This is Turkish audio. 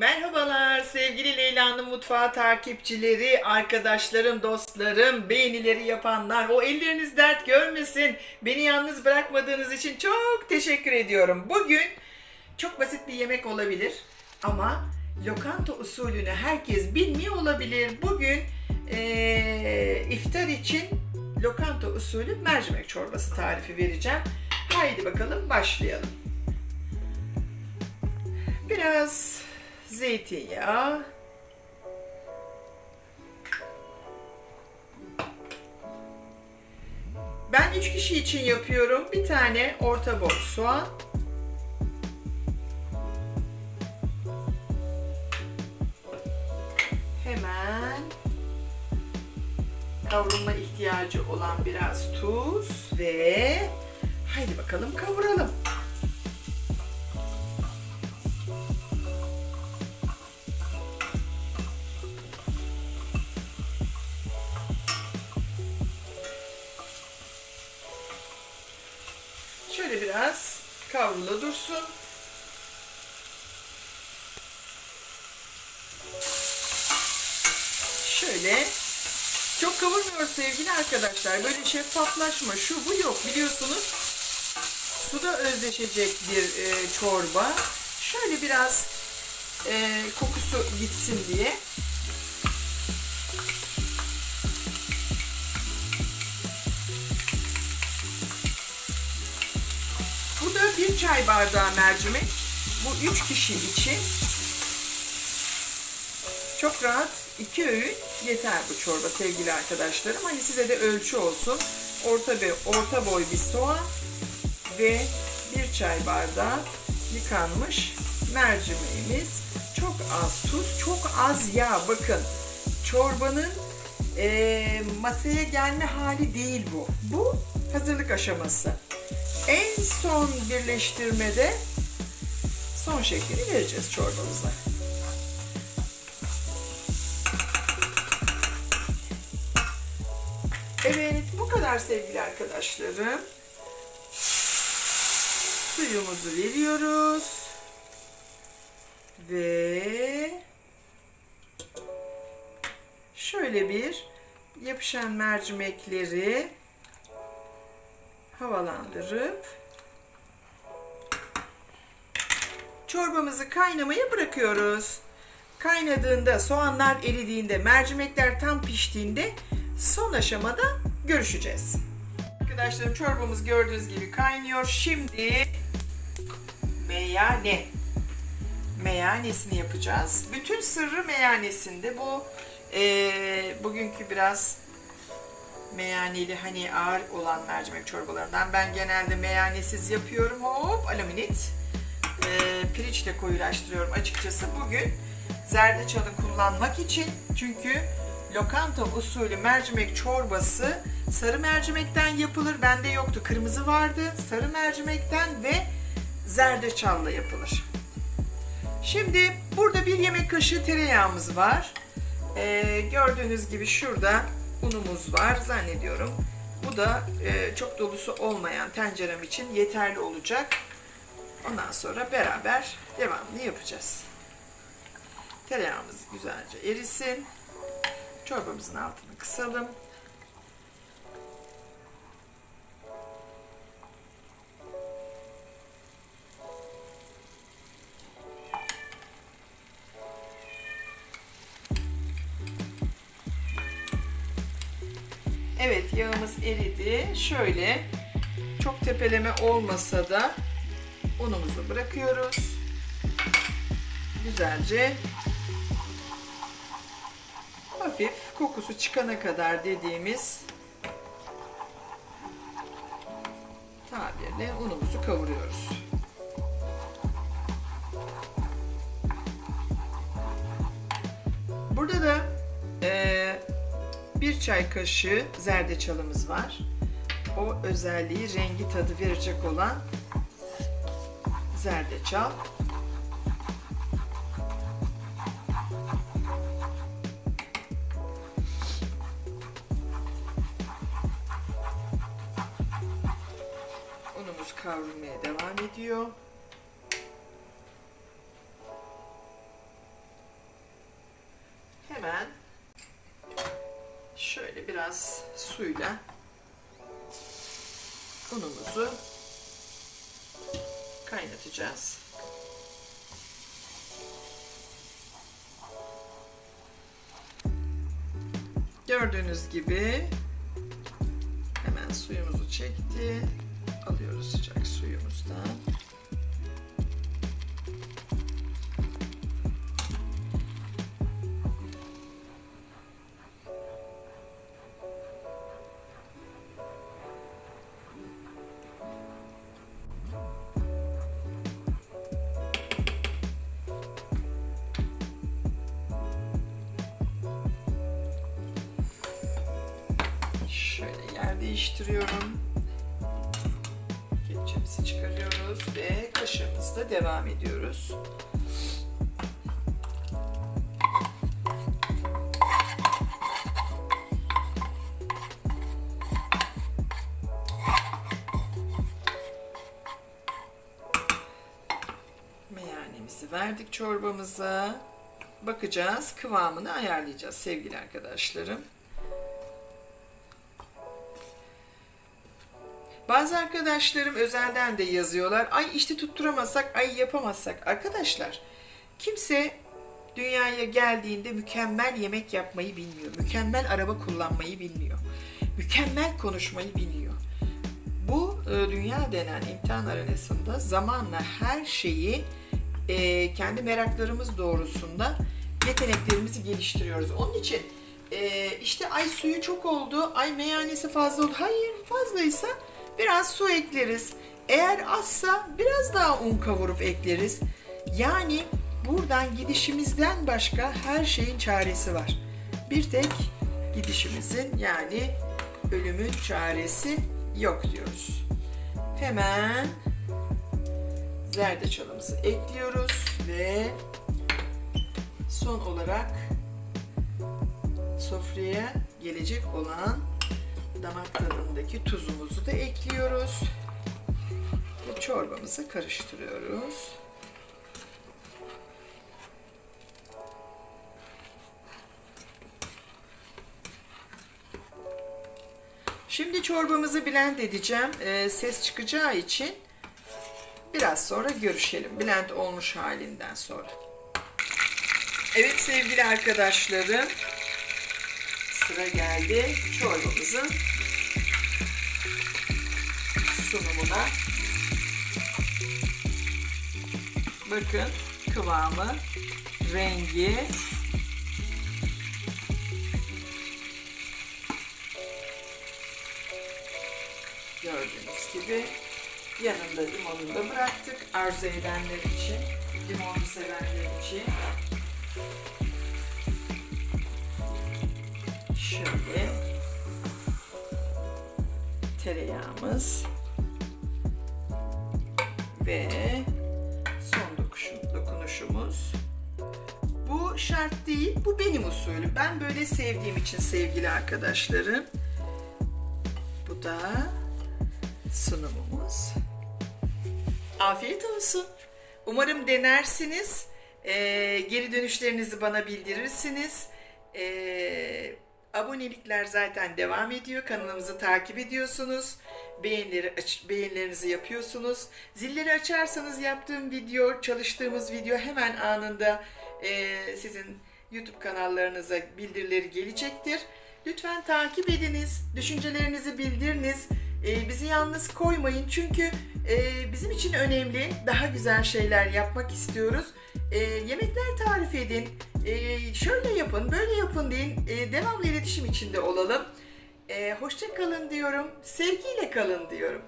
Merhabalar sevgili Leyla'nın mutfağı takipçileri, arkadaşlarım, dostlarım, beğenileri yapanlar. O elleriniz dert görmesin. Beni yalnız bırakmadığınız için çok teşekkür ediyorum. Bugün çok basit bir yemek olabilir ama lokanta usulünü herkes bilmiyor olabilir. Bugün eee, iftar için lokanta usulü mercimek çorbası tarifi vereceğim. Haydi bakalım başlayalım. Biraz zeytinyağı. Ben 3 kişi için yapıyorum. Bir tane orta boy soğan. Hemen kavrulma ihtiyacı olan biraz tuz ve haydi bakalım kavuralım. Kavrula dursun. Şöyle çok kavurmuyor sevgili arkadaşlar. Böyle şeffaflaşma şu bu yok biliyorsunuz. Suda özleşecek bir e, çorba. Şöyle biraz e, kokusu gitsin diye. Bu da bir çay bardağı mercimek. Bu üç kişi için çok rahat iki öğün yeter bu çorba sevgili arkadaşlarım. Hani size de ölçü olsun. Orta bir orta boy bir soğan ve bir çay bardağı yıkanmış mercimeğimiz. Çok az tuz, çok az yağ. Bakın çorbanın eee, masaya gelme hali değil bu. Bu hazırlık aşaması. En son birleştirmede son şeklini vereceğiz çorbamıza. Evet, bu kadar sevgili arkadaşlarım. Suyumuzu veriyoruz. Ve şöyle bir yapışan mercimekleri havalandırıp çorbamızı kaynamaya bırakıyoruz. Kaynadığında, soğanlar eridiğinde, mercimekler tam piştiğinde son aşamada görüşeceğiz. Arkadaşlarım çorbamız gördüğünüz gibi kaynıyor. Şimdi meyane. Meyanesini yapacağız. Bütün sırrı meyanesinde. Bu eee, bugünkü biraz meyaneli hani ağır olan mercimek çorbalarından ben genelde meyanesiz yapıyorum. Hop alaminit. Ee, pirinçle koyulaştırıyorum açıkçası. Bugün zerdeçalı kullanmak için çünkü lokanta usulü mercimek çorbası sarı mercimekten yapılır. Bende yoktu. Kırmızı vardı. Sarı mercimekten ve zerdeçalla yapılır. Şimdi burada bir yemek kaşığı tereyağımız var. Ee, gördüğünüz gibi şurada unumuz var zannediyorum. Bu da e, çok dolusu olmayan tencerem için yeterli olacak. Ondan sonra beraber devamını yapacağız. Tereyağımız güzelce erisin. Çorbamızın altını kısalım. Yağımız eridi. Şöyle çok tepeleme olmasa da unumuzu bırakıyoruz. Güzelce hafif kokusu çıkana kadar dediğimiz tabirle unumuzu kavuruyoruz. Burada da bir çay kaşığı zerdeçalımız var. O özelliği, rengi tadı verecek olan zerdeçal. Unumuz kavrulmaya devam ediyor. hemen şöyle biraz suyla unumuzu kaynatacağız. Gördüğünüz gibi hemen suyumuzu çekti. Alıyoruz sıcak suyumuzdan. Değiştiriyorum. Kepçemizi çıkarıyoruz ve kaşığımızla devam ediyoruz. Meyanemizi verdik çorbamıza. Bakacağız, kıvamını ayarlayacağız sevgili arkadaşlarım. Bazı arkadaşlarım özelden de yazıyorlar. Ay işte tutturamazsak, ay yapamazsak. Arkadaşlar kimse dünyaya geldiğinde mükemmel yemek yapmayı bilmiyor. Mükemmel araba kullanmayı bilmiyor. Mükemmel konuşmayı bilmiyor. Bu e, dünya denen imtihan arenasında zamanla her şeyi e, kendi meraklarımız doğrusunda yeteneklerimizi geliştiriyoruz. Onun için e, işte ay suyu çok oldu, ay meyhanesi fazla oldu. Hayır fazlaysa biraz su ekleriz. Eğer azsa biraz daha un kavurup ekleriz. Yani buradan gidişimizden başka her şeyin çaresi var. Bir tek gidişimizin yani ölümün çaresi yok diyoruz. Hemen zerdeçalımızı ekliyoruz ve son olarak sofraya gelecek olan damak tadındaki tuzumuzu da ekliyoruz. Ve çorbamızı karıştırıyoruz. Şimdi çorbamızı blend edeceğim. Ee, ses çıkacağı için biraz sonra görüşelim. Blend olmuş halinden sonra. Evet sevgili arkadaşlarım. Sıra geldi çorbamızın sunumuna. Bakın kıvamı, rengi. Gördüğünüz gibi yanında limonunu da bıraktık arzu edenler için, limonlu sevenler için. Şöyle tereyağımız ve son dokunuşumuz. Bu şart değil, bu benim usulüm. Ben böyle sevdiğim için sevgili arkadaşlarım. Bu da sunumumuz. Afiyet olsun. Umarım denersiniz. Ee, geri dönüşlerinizi bana bildirirsiniz. Ee, abonelikler zaten devam ediyor. Kanalımızı takip ediyorsunuz. Beğenileri, aç- beğenilerinizi yapıyorsunuz. Zilleri açarsanız yaptığım video, çalıştığımız video hemen anında e, sizin YouTube kanallarınıza bildirileri gelecektir. Lütfen takip ediniz, düşüncelerinizi bildiriniz. E, bizi yalnız koymayın çünkü e, bizim için önemli. Daha güzel şeyler yapmak istiyoruz. E, yemekler tarif edin. E, şöyle yapın, böyle yapın deyin. E, devamlı iletişim içinde olalım. E, hoşça kalın diyorum. Sevgiyle kalın diyorum.